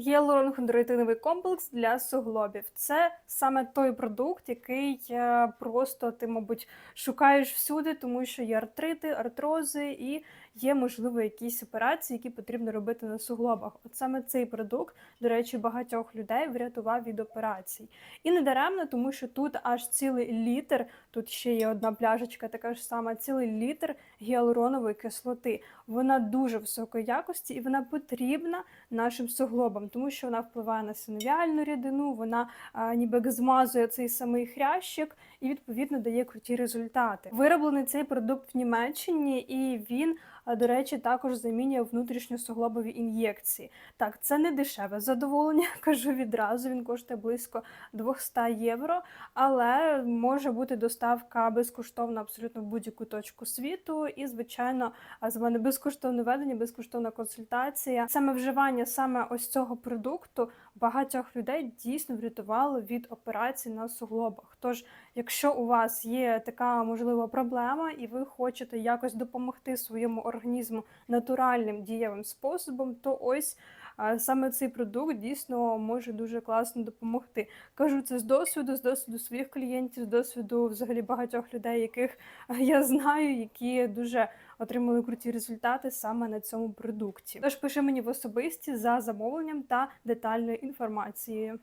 Гіалуронхондроїтиновий комплекс для суглобів. Це саме той продукт, який е, просто ти, мабуть, шукаєш всюди, тому що є артрити, артрози і є, можливо, якісь операції, які потрібно робити на суглобах. От саме цей продукт, до речі, багатьох людей врятував від операцій. І не даремно, тому що тут аж цілий літр, тут ще є одна пляшечка, така ж сама, цілий літр гіалуронової кислоти. Вона дуже високої якості і вона потрібна нашим суглобам, тому що вона впливає на синовіальну рідину, вона ніби змазує цей самий хрящик і відповідно дає круті результати. Вироблений цей продукт в Німеччині, і він, до речі, також замінює внутрішньосуглобові ін'єкції. Так, це не дешеве задоволення, кажу відразу. Він коштує близько 200 євро, але може бути доставка безкоштовна абсолютно в будь-яку точку світу. І, звичайно, з мене безкоштовне ведення, безкоштовна консультація. Саме вживання саме ось цього продукту багатьох людей дійсно врятувало від операцій на суглобах. Тож, якщо у вас є така можлива проблема, і ви хочете якось допомогти своєму організму натуральним дієвим способом, то ось саме цей продукт дійсно може дуже класно допомогти. Кажу це з досвіду, з досвіду своїх клієнтів, з досвіду взагалі багатьох людей, яких я знаю, які дуже отримали круті результати саме на цьому продукті. Тож пиши мені в особисті за замовленням та детальною інформацією.